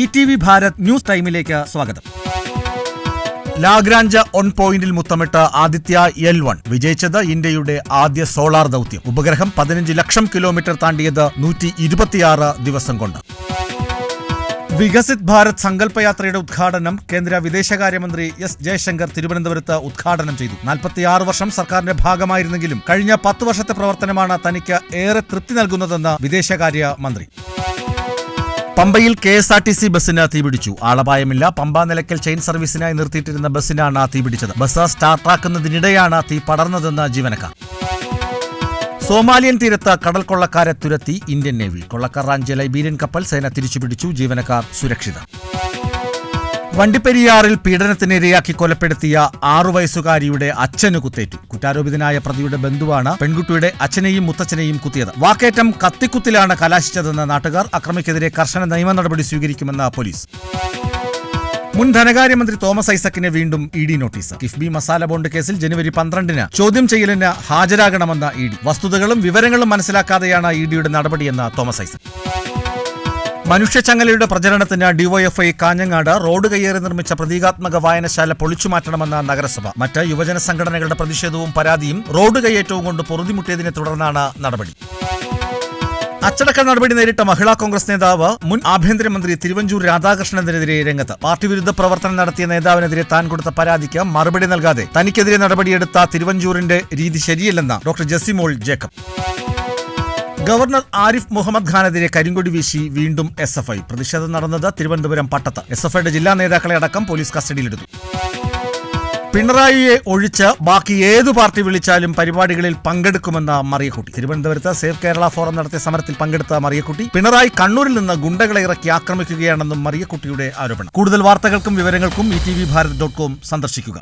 E T V Bharat news ടൈമിലേക്ക് സ്വാഗതം. Lagrange on പോയിന്റിൽ മുത്തമിട്ട ആദിത്യ എൽ വൺ വിജയിച്ചത് ഇന്ത്യയുടെ ആദ്യ സോളാർ ദൗത്യം. ഉപഗ്രഹം പതിനഞ്ച് ലക്ഷം കിലോമീറ്റർ താണ്ടിയത് നൂറ്റി ഇരുപത്തിയാറ് ദിവസം കൊണ്ട്. വികസിത് ഭാരത് സങ്കല്പയാത്രയുടെ ഉദ്ഘാടനം കേന്ദ്ര വിദേശകാര്യമന്ത്രി എസ് ജയശങ്കർ തിരുവനന്തപുരത്ത് ഉദ്ഘാടനം ചെയ്തു. നാൽപ്പത്തിയാറ് വർഷം സർക്കാരിന്റെ ഭാഗമായിരുന്നെങ്കിലും കഴിഞ്ഞ പത്ത് വർഷത്തെ പ്രവർത്തനമാണ് തനിക്ക് ഏറെ തൃപ്തി നൽകുന്നതെന്ന് വിദേശകാര്യ മന്ത്രി പമ്പയിൽ K S R T C ബസ്സിന് തീപിടിച്ചു. ആളപായമില്ല. പമ്പ നിലയ്ക്കൽ ചെയിൻ സർവീസിനായി നിർത്തിയിട്ടിരുന്ന ബസ്സിനാണ് തീപിടിച്ചത്. ബസ് സ്റ്റാർട്ടാക്കുന്നതിനിടെയാണ് തീ പടർന്നതെന്ന് ജീവനക്കാർ. സോമാലിയൻ തീരത്ത് കടൽ കൊള്ളക്കാരെ തുരത്തി ഇന്ത്യൻ നേവി. കൊള്ളക്കാർ റാഞ്ചിയ ലൈബീരിയൻ കപ്പൽ സേന തിരിച്ചുപിടിച്ചു. ജീവനക്കാർ സുരക്ഷിതർ വണ്ടിപ്പെരിയാറിൽ പീഡനത്തിനിരയാക്കി കൊലപ്പെടുത്തിയ ആറു വയസ്സുകാരിയുടെ അച്ഛന് കുത്തേറ്റു. കുറ്റാരോപിതനായ പ്രതിയുടെ ബന്ധുവാണ് പെൺകുട്ടിയുടെ അച്ഛനെയും മുത്തച്ഛനെയും കുത്തിയത്. വാക്കേറ്റം കത്തിക്കുത്തിലാണ് കലാശിച്ചതെന്ന് നാട്ടുകാർ. അക്രമിക്കെതിരെ കർശന നിയമ നടപടി സ്വീകരിക്കുമെന്ന് പോലീസ്. മുൻ ധനകാര്യമന്ത്രി തോമസ് ഐസക്കിന് വീണ്ടും E D notice. KIIFB masala bond കേസിൽ ജനുവരി പന്ത്രണ്ടിന് ചോദ്യം ചെയ്യലിന് ഹാജരാകണമെന്ന ഇ ഡി. വസ്തുതകളും വിവരങ്ങളും മനസ്സിലാക്കാതെയാണ് ഇ ഡിയുടെ നടപടിയെന്ന് തോമസ് ഐസക്. മനുഷ്യച്ചങ്ങലയുടെ പ്രചരണത്തിന് ഡിവൈഎഫ്ഐ കാഞ്ഞങ്ങാട് റോഡ് കയ്യേറി നിർമ്മിച്ച പ്രതീകാത്മക വായനശാല പൊളിച്ചുമാറ്റണമെന്ന നഗരസഭ. മറ്റ് യുവജന സംഘടനകളുടെ പ്രതിഷേധവും പരാതിയും റോഡ് കയ്യേറ്റവും കൊണ്ട് പൊറുതിമുട്ടിയതിനെ തുടർന്നാണ് നടപടി. അച്ചടക്ക നടപടി നേരിട്ട മഹിളാ കോൺഗ്രസ് നേതാവ് മുൻ ആഭ്യന്തരമന്ത്രി തിരുവഞ്ചൂർ രാധാകൃഷ്ണനെതിരെ രംഗത്ത്. പാർട്ടി വിരുദ്ധ പ്രവർത്തനം നടത്തിയ നേതാവിനെതിരെ താൻ കൊടുത്ത പരാതിക്ക് മറുപടി നൽകാതെ തനിക്കെതിരെ നടപടിയെടുത്ത തിരുവഞ്ചൂരിന്റെ രീതി ശരിയല്ലെന്ന് ഡോക്ടർ ജസിമോൾ ജേക്കബ്. ഗവർണർ ആരിഫ് മുഹമ്മദ് ഖാനെതിരെ കരിങ്കൊടി വീശി വീണ്ടും എസ് എഫ് ഐ. പ്രതിഷേധം നടന്നത് തിരുവനന്തപുരം പട്ടത്ത്. എസ് എഫ് ഐയുടെ ജില്ലാ നേതാക്കളെ അടക്കം പോലീസ് കസ്റ്റഡിയിലെടുത്തു. പിണറായിയെ ഒഴിച്ച് ബാക്കി ഏത് പാർട്ടി വിളിച്ചാലും പരിപാടികളിൽ പങ്കെടുക്കുമെന്ന മറിയക്കുട്ടി. തിരുവനന്തപുരത്ത് സേഫ് കേരള ഫോറം നടത്തിയ സമരത്തിൽ പങ്കെടുത്ത മറിയക്കുട്ടി പിണറായി കണ്ണൂരിൽ നിന്ന് ഗുണ്ടകളെ ഇറക്കി ആക്രമിക്കുകയാണെന്നും മറിയക്കുട്ടിയുടെ ആരോപണം. കൂടുതൽ വാർത്തകൾക്കും വിവരങ്ങൾക്കും E T V Bharat dot com സന്ദർശിക്കുക.